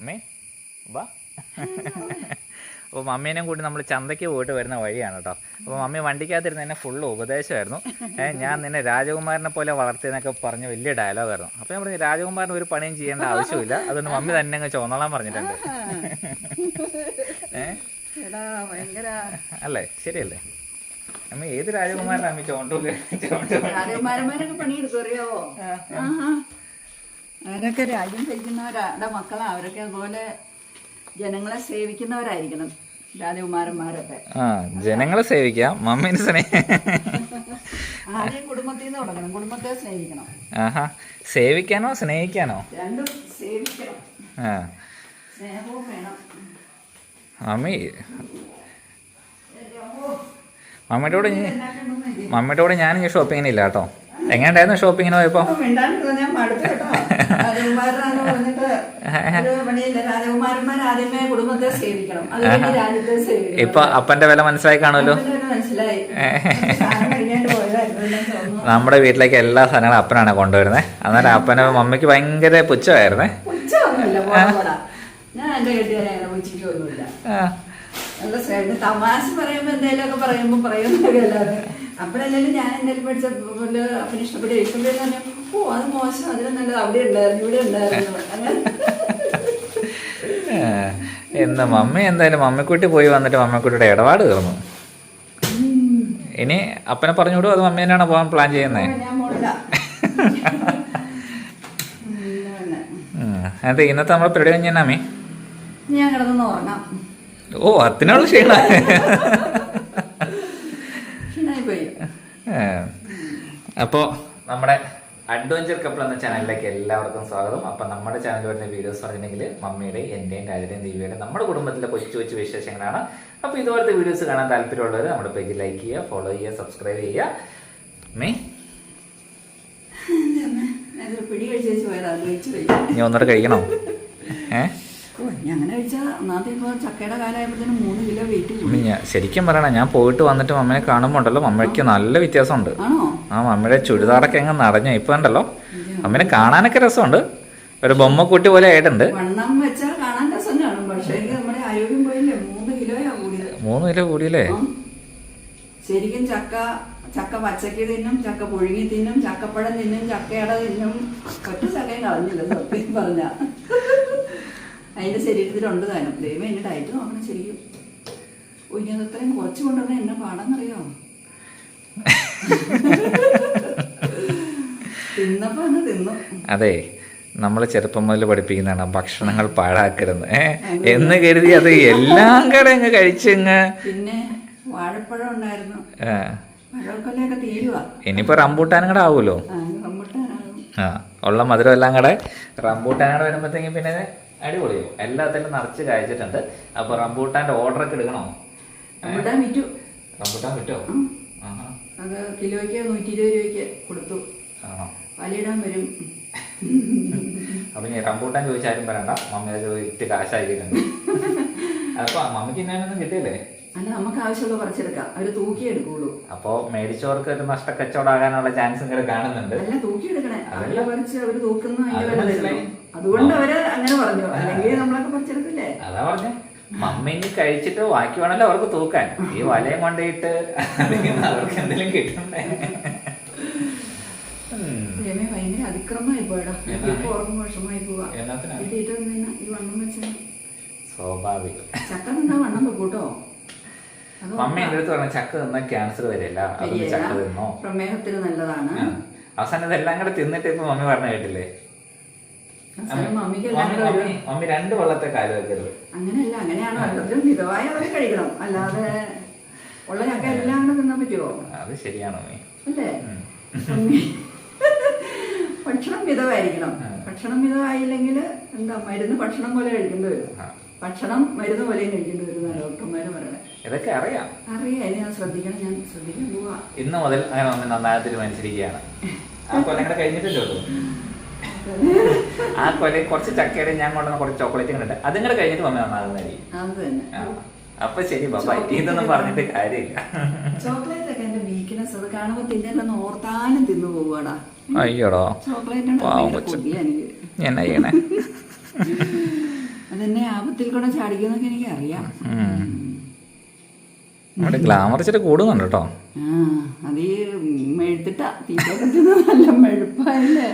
അമ്മേ വാ. അപ്പോൾ മമ്മീനെയും കൂടി നമ്മൾ ചന്തയ്ക്ക് പോയിട്ട് വരുന്ന വഴിയാണ് കേട്ടോ അപ്പോൾ മമ്മി വണ്ടിക്കകത്തിരുന്ന് എന്നെ ഫുള്ള് ഉപദേശമായിരുന്നു. ഞാൻ നിന്നെ രാജകുമാരനെ പോലെ വളർത്തിയെന്നൊക്കെ പറഞ്ഞ് വലിയ ഡയലോഗായിരുന്നു അപ്പോൾ ഞാൻ പറഞ്ഞു രാജകുമാരൻ ഒരു പണിയും ചെയ്യേണ്ട ആവശ്യമില്ല. അതുകൊണ്ട് മമ്മി തന്നെ അങ്ങ് ചോന്നോളാൻ പറഞ്ഞിട്ടുണ്ട്. അല്ലേ? ശരിയല്ലേ? അമ്മ ഏത് രാജകുമാരനാണ് അമ്മ ചോണ്ടു ചോണ്ടു രാജകുമാരന്മാരൊക്കെ പണിയെടുക്കും അറിയാവോ. അവരൊക്കെ രാജ്യം ഭരിക്കുന്നവരാടെ മക്കളെ അവരൊക്കെ അതുപോലെ ജനങ്ങളെ സേവിക്കുന്നവരായിരിക്കണം രാജകുമാരന്മാരൊക്കെ ആ ജനങ്ങളെ സേവിക്കാം മമ്മീനെ സ്നേഹം ആദ്യം കുടുംബത്തിൽ നിന്ന് തുടങ്ങണം കുടുംബത്തെ സ്നേഹിക്കണം. ആഹാ സേവിക്കാനോ സ്നേഹിക്കാനോ? രണ്ടും സേവിക്കണം. ആ. സ്നേഹവും വേണം. മമ്മി മമ്മിയുടെ മമ്മിയുടെ ഞാൻ ഷോപ്പിങ്ങിനില്ല കേട്ടോ. എങ്ങനെയുണ്ടായിരുന്നു ഷോപ്പിങ്ങിന് പോയപ്പോ? പറഞ്ഞിട്ട് പണിയില്ല. രാജകുമാരന്മാർ ആദ്യമേ കുടുംബത്തെ സേവിക്കണം. അത് കഴിഞ്ഞ് രാജ്യത്തെ സേവിക്കണം. ഇപ്പൊ അപ്പന്റെ വില മനസ്സിലായി കാണുമല്ലോ? മനസ്സിലായി. നമ്മുടെ വീട്ടിലേക്ക് എല്ലാ സാധനങ്ങളും അപ്പനാണ് കൊണ്ടുവരുന്നത് അന്നേരം അപ്പന മമ്മിക്ക് ഭയങ്കര പുച്ഛമായിരുന്നേ. ഞാൻ എന്റെ കെട്ടിയാലേ നല്ല സ്നേഹം തമാശ പറയുമ്പോ എന്തെങ്കിലുമൊക്കെ പറയുമ്പോ പറയുന്നതൊക്കെ അല്ലാതെ അപ്പോഴല്ലെങ്കിലും ഞാൻ എന്തെങ്കിലും പഠിച്ച അപ്പന് ഇഷ്ടപ്പെട്ട ഇഷ്ടപ്പെട്ട ഓ അത് മോശം. അതിന് നല്ലത് അവിടെ ഉണ്ടായിരുന്നു ഇവിടെ ഉണ്ടായിരുന്നു. അങ്ങനെ. എന്നാ എന്ന് എന്തായാലും മമ്മക്കൂട്ടി പോയി വന്നിട്ട് മമ്മക്കൂട്ടിയുടെ ഇടപാട് തീർന്നു. ഇനി അപ്പനെ പറഞ്ഞുവിടും അത് മമ്മേനാണ് പോകാൻ പ്ലാൻ ചെയ്യുന്നത് അതെ ഇന്നത്തെ നമ്മുടെ പരിപാടി കഴിഞ്ഞാ മീ ഓ അതിനുള്ള ക്ഷീണ. അപ്പോ അപ്പോൾ നമ്മുടെ അഡ്വഞ്ചർ കപ്പിൾ എന്ന ചാനലിലേക്ക് എല്ലാവർക്കും സ്വാഗതം. അപ്പം നമ്മുടെ ചാനൽ വരുന്ന വീഡിയോസ് പറഞ്ഞിട്ടുണ്ടെങ്കിൽ മമ്മിയുടെ എന്റെയും രാജയുടെയും ദിവ്യയുടെ നമ്മുടെ കുടുംബത്തിലെ കൊച്ചു കൊച്ചു വിശേഷങ്ങളാണ്. അപ്പോൾ ഇതുപോലത്തെ വീഡിയോസ് കാണാൻ താല്പര്യമുള്ളവർ നമ്മുടെ പേജ് ലൈക്ക് ചെയ്യുക ഫോളോ ചെയ്യുക സബ്സ്ക്രൈബ് ചെയ്യുക. മേ? ഞാൻ ഒന്നര കഴിക്കണോ? ഏ? അങ്ങനെ കഴിച്ചാൽ ഒന്നാമത്തെ ഇപ്പോൾ ചക്കയുടെ കാലമായപ്പോഴത്തേനും മൂന്ന് കിലോ വെയിറ്റ് കൂടി. ഞാൻ ശരിക്കും പറയണ ഞാൻ പോയിട്ട് വന്നിട്ട് മമ്മനെ കാണുമ്പോണ്ടല്ലോ മമ്മയ്ക്ക് നല്ല വ്യത്യാസമുണ്ട്. ആണോ? ആ മമ്മയുടെ ചുരിദാറൊക്കെ അങ്ങ് നടഞ്ഞു ഇപ്പൊ ഉണ്ടല്ലോ മമ്മിനെ കാണാനൊക്കെ രസമുണ്ട്. ഒരു ബൊമ്മക്കുട്ടി പോലെ ആയിട്ടുണ്ട്. വണ്ണം വെച്ചാൽ കാണാൻ രസം കാണും പക്ഷേ എങ്കിൽ നമ്മുടെ ആരോഗ്യം പോയില്ലേ മൂന്ന് കിലോയാ കൂടിയത്. മൂന്ന് കിലോ കൂടിയല്ലേ? ശരിക്കും ചക്ക ചക്ക പച്ചക്ക് തിന്നും ചക്ക പുഴുങ്ങി തിന്നും ചക്കപ്പഴം തിന്നും ചക്കയട തിന്നും ഒറ്റ ചക്കയും കളഞ്ഞില്ല സത്യം പറഞ്ഞ. അതിന്റെ ശരീരത്തിലുണ്ട് താനും. ദൈവം എന്റെ ഡയറ്റ് നോക്കണം ശരിക്കും അത് അത്രയും കുറച്ച് കൊണ്ടുവന്ന എന്നെ പാടാന്നറിയോ? തിന്നപ്പോ അങ്ങ് തിന്നു. അതെ നമ്മൾ ചെറുപ്പം മുതൽ പഠിപ്പിക്കുന്നതാണ് ഭക്ഷണങ്ങൾ പാഴാക്കരുത്. എന്ന് കരുതി അത് എല്ലാം കൂടെ അങ്ങ് കഴിച്ചങ്ങ് പിന്നെ വാഴപ്പഴം ഉണ്ടായിരുന്നു. ഇനിയിപ്പോ റംബൂട്ടാനും കൂടെ ആവുമല്ലോ. ആ ഉള്ള മധുരം എല്ലാം കൂടെ റംബൂട്ടാനും കൂടെ വരുമ്പോഴത്തേക്കും പിന്നെ അടിപൊളിയാവും എല്ലാത്തിലും നിറച്ച് കഴിച്ചിട്ടുണ്ട്. അപ്പൊ റംബൂട്ടാന്റെ ഓർഡർ ഒക്കെ എടുക്കണോ? റംബൂട്ടാൻ വിറ്റു. റംബൂട്ടാൻ വിറ്റോ. അത് കിലോയ്ക്ക് നൂറ്റി ഇരുപത് രൂപയ്ക്ക് കൊടുത്തു. ആണോ? വലയിടാൻ വരും. അപ്പൊ ഇനി റംബൂട്ടാൻ ചോദിച്ചാലും പറയണ്ട. മമ്മിയെ ചോദിച്ചിട്ട് കാശാക്കിയിട്ടുണ്ട്. അപ്പൊ മമ്മിക്ക് ഇന്നാനൊന്നും കിട്ടിയില്ലേ? അല്ല നമുക്ക് ആവശ്യമുള്ള പറിച്ചെടുക്കാം അവർ തൂക്കി എടുക്കുള്ളൂ. അപ്പോ മേടിച്ചവർക്ക് ഒരു നഷ്ടക്കച്ചവടാകാനുള്ള ചാൻസ് കൂടെ കാണുന്നുണ്ട്. അല്ല തൂക്കി എടുക്കണേ. അവരെ പറിച്ച് അവർ തൂക്കുന്ന അതുകൊണ്ട് അവർ അങ്ങനെ പറഞ്ഞു. അല്ലെങ്കിൽ നമ്മളൊക്കെ പഠിച്ചെടുക്കില്ലേ? അതാ പറഞ്ഞേ. മമ്മി ഇനി കഴിച്ചിട്ട് ബാക്കി വേണമല്ലോ അവർക്ക് തൂക്കാൻ. ഈ വലയും കൊണ്ടിട്ട് അവർക്ക് എന്തെങ്കിലും കിട്ടണ്ടേ ഭയങ്കര അതിക്രമമായി പോയടാ. ഓർമ്മ വിഷമായി പോവാ. ഈ വണ്ണം സ്വാഭാവികം. ചക്ക തിന്നാ വണ്ണം വെക്കൂട്ടോ? അത് മമ്മി എന്റെ അടുത്ത് പറഞ്ഞ ചക്ക തിന്നാൽ ക്യാൻസർ വരില്ല അതൊന്ന് ചക്ക തിന്നോ? പ്രമേഹത്തിന് നല്ലതാണ്. അവസാനം ഇതെല്ലാം കൂടെ തിന്നിട്ട് ഇപ്പൊ മമ്മി പറഞ്ഞു കേട്ടില്ലേ? മമ്മി മമ്മി രണ്ട് വെള്ളത്തെ കാൽ വെക്കരുത്. അങ്ങനെയല്ല അങ്ങനെയാണ് വേണ്ടത് മിതമായ അളവിൽ കഴിക്കണം. അല്ലാതെ ഉള്ള ചക്ക എല്ലാം തിന്നാൻ പറ്റുമോ അത് ശരിയാണോ അല്ലേ? ഭക്ഷണം മിതമായിരിക്കണം. ഭക്ഷണം മിതമായില്ലെങ്കിൽ എന്താ മരുന്ന് ഭക്ഷണം പോലെ കഴിക്കേണ്ടി വരും. ഭക്ഷണം മരുന്ന് പോലെ കഴിക്കേണ്ടി വരും ഡോക്ടർമാര് പറയണേ. ഇതൊക്കെ അറിയാം. അറിയാം ഇനി ഞാൻ ശ്രദ്ധിക്കണം ഞാൻ ശ്രദ്ധിക്കാൻ പോവാ. ഇന്ന് മുതൽ അങ്ങനെ ഒന്ന് നന്നായി തീരുമാനിച്ചിരിക്കുകയാണ്. ആ കൊല്ലം കൂടെ കഴിഞ്ഞിട്ടില്ലോ ആ കൊല കുറച്ച് ചക്കയുടെ ഞാൻ കൊണ്ടുവന്ന കുറച്ച് ചോക്ലേറ്റ് കണ്ടിട്ട് അതും കൂടെ കഴിഞ്ഞിട്ട് മമ്മി നന്നാകുന്നതായിരിക്കും. അപ്പൊ ശരി ബാബാ ഇതൊന്നും പറഞ്ഞിട്ട് കാര്യമില്ല. ചോക്ലേറ്റ് ഒക്കെ എന്റെ വീക്ക്നെസ് അത് കാണുമ്പോ തിന്നലെന്ന് ഓർത്താനും തിന്നു പോവാടാ അയ്യോടോ. ചോക്ലേറ്റ് എന്നാ ചെയ്യണേ? അതെന്നെ ആപത്തിൽ കൂടെ ചാടിക്കുന്നൊക്കെ എനിക്കറിയാം. അവിടെ ഗ്ലാമർ ഇച്ചിരി കൂടുന്നുണ്ട് കേട്ടോ. ആ അത് ഈ മെഴുത്തിട്ട തീറ്റൊക്കെ നല്ല മെഴുപ്പല്ലേ